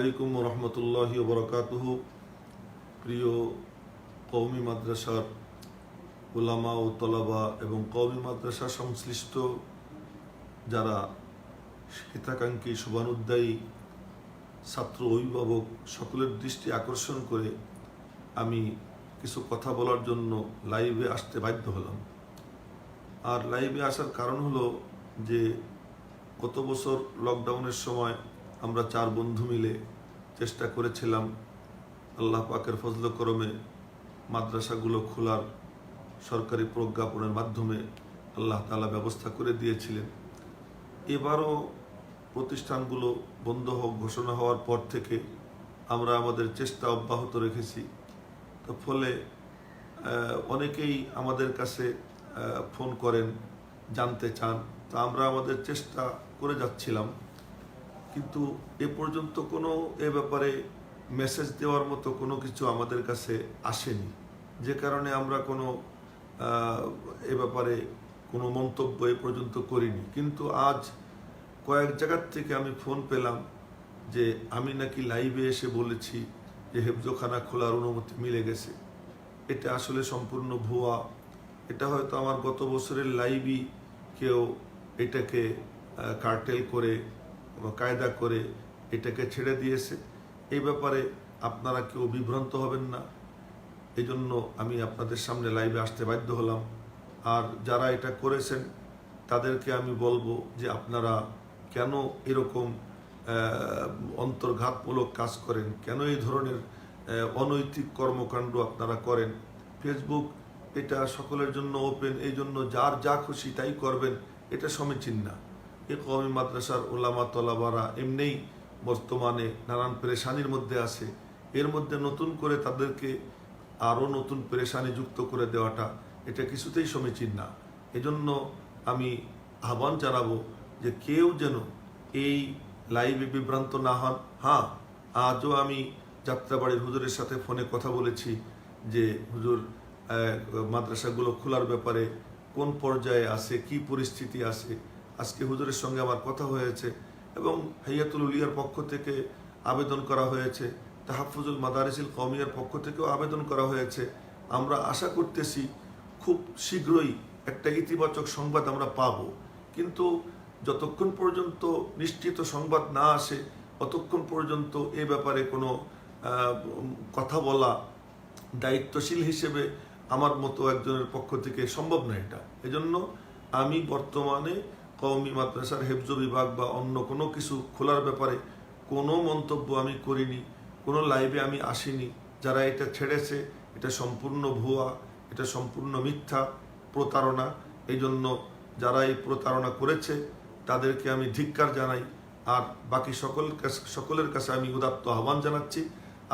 আলাইকুম রহমতুল্লাহি বরকাতুহ প্রিয় কৌমি মাদ্রাসার ওলামা ও তলাবা এবং কৌমি মাদ্রাসা সংশ্লিষ্ট যারা হিতাকাঙ্ক্ষী শুভানুদ্দায়ী ছাত্র অভিভাবক, সকলের দৃষ্টি আকর্ষণ করে আমি কিছু কথা বলার জন্য লাইভে আসতে বাধ্য হলাম। আর লাইভে আসার কারণ হলো যে গত বছর লকডাউনের সময় আমরা চার বন্ধু মিলে চেষ্টা করেছিলাম আল্লাহ পাকের ফজল করমে মাদ্রাসাগুলো খোলার সরকারি প্রজ্ঞাপনের মাধ্যমে আল্লাহ তালা ব্যবস্থা করে দিয়েছিলেন। এবারও প্রতিষ্ঠানগুলো বন্ধ হোক, ঘোষণা হওয়ার পর থেকে আমরা আমাদের চেষ্টা অব্যাহত রেখেছি। তো ফলে অনেকেই আমাদের কাছে ফোন করেন, জানতে চান। তা আমরা আমাদের চেষ্টা করে যাচ্ছিলাম। কিন্তু এ পর্যন্ত কোনো এ ব্যাপারে মেসেজ দেওয়ার মতো কোনো কিছু আমাদের কাছে আসেনি। যে কারণে আমরা কোনো এ ব্যাপারে কোনো মন্তব্য এ পর্যন্ত করিনি। কিন্তু আজ কয়েক জায়গার থেকে আমি ফোন পেলাম যে আমি নাকি লাইভে এসে বলেছি যে হেফজোখানা খোলার অনুমতি মিলে গেছে। এটা আসলে সম্পূর্ণ ভুয়া। এটা হয়তো আমার গত বছরের লাইভই কেউ এটাকে কার্টেল করে কায়দা করে এটাকে ছেড়ে দিয়েছে। এই ব্যাপারে আপনারা কেউ বিভ্রান্ত হবেন না। এই জন্য আমি আপনাদের সামনে লাইভে আসতে বাধ্য হলাম। আর যারা এটা করেছেন, তাদেরকে আমি বলব যে আপনারা কেন এরকম অন্তর্ঘাতমূলক কাজ করেন? কেন এই ধরনের অনৈতিক কর্মকাণ্ড আপনারা করেন? ফেসবুক এটা সকলের জন্য ওপেন এই জন্য যার যা খুশি তাই করবেন, এটা সমীচীন না। এ কওমি মাদ্রাসার ওলামা তলাবারা এমনিই বর্তমানে নানান পেরেশানির মধ্যে আছে। এর মধ্যে নতুন করে তাদেরকে আরও নতুন পেরেশানি যুক্ত করে দেওয়াটা এটা কিছুতেই সমীচীন না। এজন্য আমি আহ্বান জানাব যে কেউ যেন এই লাইভে বিভ্রান্ত না হন। হ্যাঁ আজও আমি যাত্রাবাড়ির হুজুরের সাথে ফোনে কথা বলেছি যে, হুজুর মাদ্রাসাগুলো খোলার ব্যাপারে কোন পর্যায়ে আছে? কি পরিস্থিতি আছে? আজকে হুজুরের সঙ্গে আমার কথা হয়েছে এবং হাইয়াতুল উলিয়ার পক্ষ থেকে আবেদন করা হয়েছে তাহাফুজুল মাদারিসিল কমিয়ার পক্ষ থেকেও আবেদন করা হয়েছে। আমরা আশা করতেছি খুব শীঘ্রই একটা ইতিবাচক সংবাদ আমরা পাব। কিন্তু যতক্ষণ পর্যন্ত নিশ্চিত সংবাদ না আসে, ততক্ষণ পর্যন্ত এ ব্যাপারে কোনো কথা বলা দায়িত্বশীল হিসেবে আমার মতো একজনের পক্ষ থেকে সম্ভব নয় এটা। এজন্য আমি বর্তমানে কওমি মাদ্রাসার হেফজ বিভাগ বা অন্য কোনো কিছু খোলার ব্যাপারে কোনো মন্তব্য আমি করিনি, কোনো লাইভে আমি আসিনি। যারা এটা ছেড়েছে, এটা সম্পূর্ণ ভুয়া, এটা সম্পূর্ণ মিথ্যা প্রতারণা। এই জন্য যারা এই প্রতারণা করেছে, তাদেরকে আমি ধিক্কার জানাই। আর বাকি সকল সকলের কাছে আমি উদাত্ত আহ্বান জানাচ্ছি,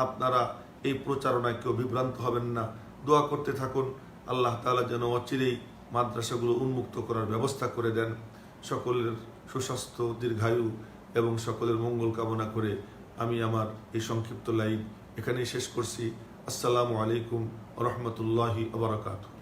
আপনারা এই প্রচারণায় কেউ বিভ্রান্ত হবেন না। দোয়া করতে থাকুন, আল্লাহ তাআলা যেন অচিরেই মাদ্রাসাগুলো উন্মুক্ত করার ব্যবস্থা করে দেন। সকলের সুস্বাস্থ্য, দীর্ঘায়ু এবং সকলের মঙ্গল কামনা করে আমি আমার এই সংক্ষিপ্ত লাইভ এখানেই শেষ করছি। আসসালামু আলাইকুম রহমতুল্লাহি আবরাকাতু